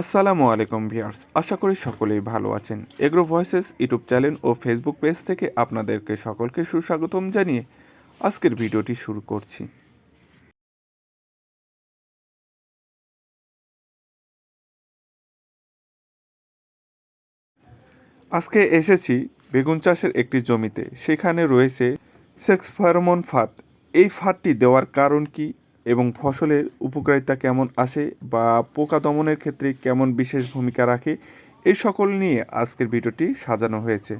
আসসালামু আলাইকুম ভিউয়ার্স, আশা করি সকলেই ভালো আছেন। এগ্রো ভয়েসেস ইউটিউব চ্যানেল ও ফেসবুক পেজ থেকে আপনাদেরকে সকলকে সুস্বাগতম জানিয়ে আজকের ভিডিওটি শুরু করছি। আজকে এসেছি বেগুন চাষের একটি জমিতে, সেখানে রয়েছে সেক্স ফেরোমন ফাঁদ। এই ফাঁদটি দেওয়ার কারণ কি? এবং ফসলের উপকারিতা কেমন আসে বা পোকা দমনের ক্ষেত্রে কেমন বিশেষ ভূমিকা রাখে এই সকল নিয়ে আজকের ভিডিওটি সাজানো হয়েছে।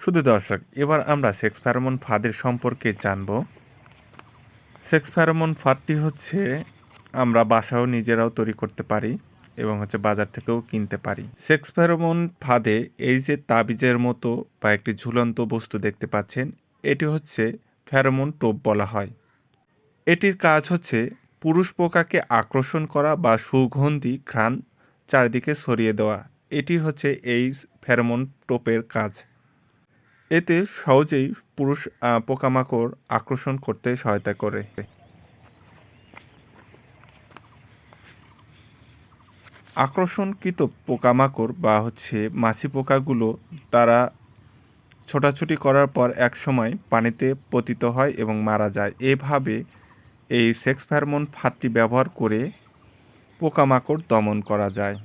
শুধু দর্শক, এবার আমরা সেক্স ফেরোমন ফাঁদের সম্পর্কে জানব। সেক্স ফেরোমন ফাঁদটি হচ্ছে, আমরা বাসাও নিজেরাও তৈরি করতে পারি। এবং হচ্ছে বাজার থেকেও কিনতে পারি। সেক্স ফেরোমন ফাঁদে এই যে তাবিজের মতো বা একটি ঝুলন্ত বস্তু দেখতে পাচ্ছেন, এটি হচ্ছে ফেরোমন টোপ বলা হয়। এটির কাজ হচ্ছে পুরুষ পোকাকে আকর্ষণ করা বা সুগন্ধি, ঘ্রাণ চারিদিকে সরিয়ে দেওয়া। এটি হচ্ছে এই ফেরোমন টোপের কাজ। এতে সহজেই পুরুষ পোকামাকড় আকর্ষণ করতে সহায়তা করে। আকর্ষণকৃত পোকামাকড় বা হচ্ছে মাছি পোকাগুলো তারা ছোটাছুটি করার পর একসময় পানিতে পতিত হয় এবং মারা যায়। এভাবে এই সেক্স ফেরমোন ফাঁদটি ব্যবহার করে পোকামাকড় দমন করা যায়।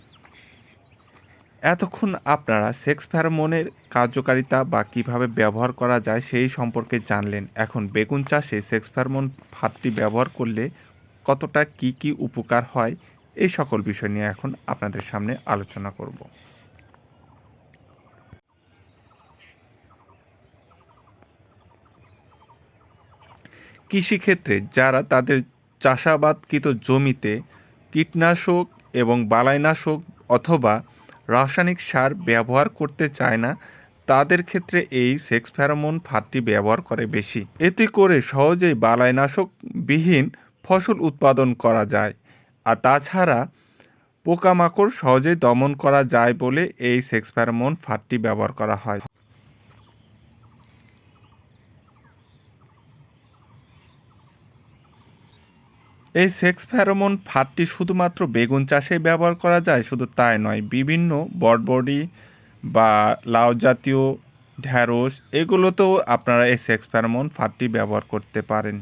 এতক্ষণ আপনারা সেক্স ফেরোমোনের কার্যকারিতা বা কীভাবে ব্যবহার করা যায় সেই সম্পর্কে জানলেন। এখন বেগুন চাষে সেক্স ফেরোমোন ফাঁদটি ব্যবহার করলে কতটা কি কি উপকার হয় এই সকল বিষয় নিয়ে এখন আপনাদের সামনে আলোচনা করব। কৃষিক্ষেত্রে যারা তাদের চাষাবাদকৃত জমিতে কীটনাশক এবং বালাইনাশক অথবা রাসায়নিক সার ব্যবহার করতে চায় না, তাদের ক্ষেত্রে এই সেক্স ফেরোমন ফাঁদটি ব্যবহার করে বেশি। এতে করে সহজেই বালাইনাশক বিহীন ফসল উৎপাদন করা যায়। আর তাছাড়া পোকামাকড় সহজেই দমন করা যায় বলে এই সেক্স ফেরোমন ফাঁদটি ব্যবহার করা হয়। এই সেক্স ফেরোমন ফাঁদটি শুধুমাত্র বেগুন চাষে ব্যবহার করা যায়, শুধু তাই নয়, বিভিন্ন বটবডি বা লাউ জাতীয় ঢ্যাঁড়স, এগুলোতেও আপনারা এই সেক্স ফেরোমন ফাঁদটি ব্যবহার করতে পারেন।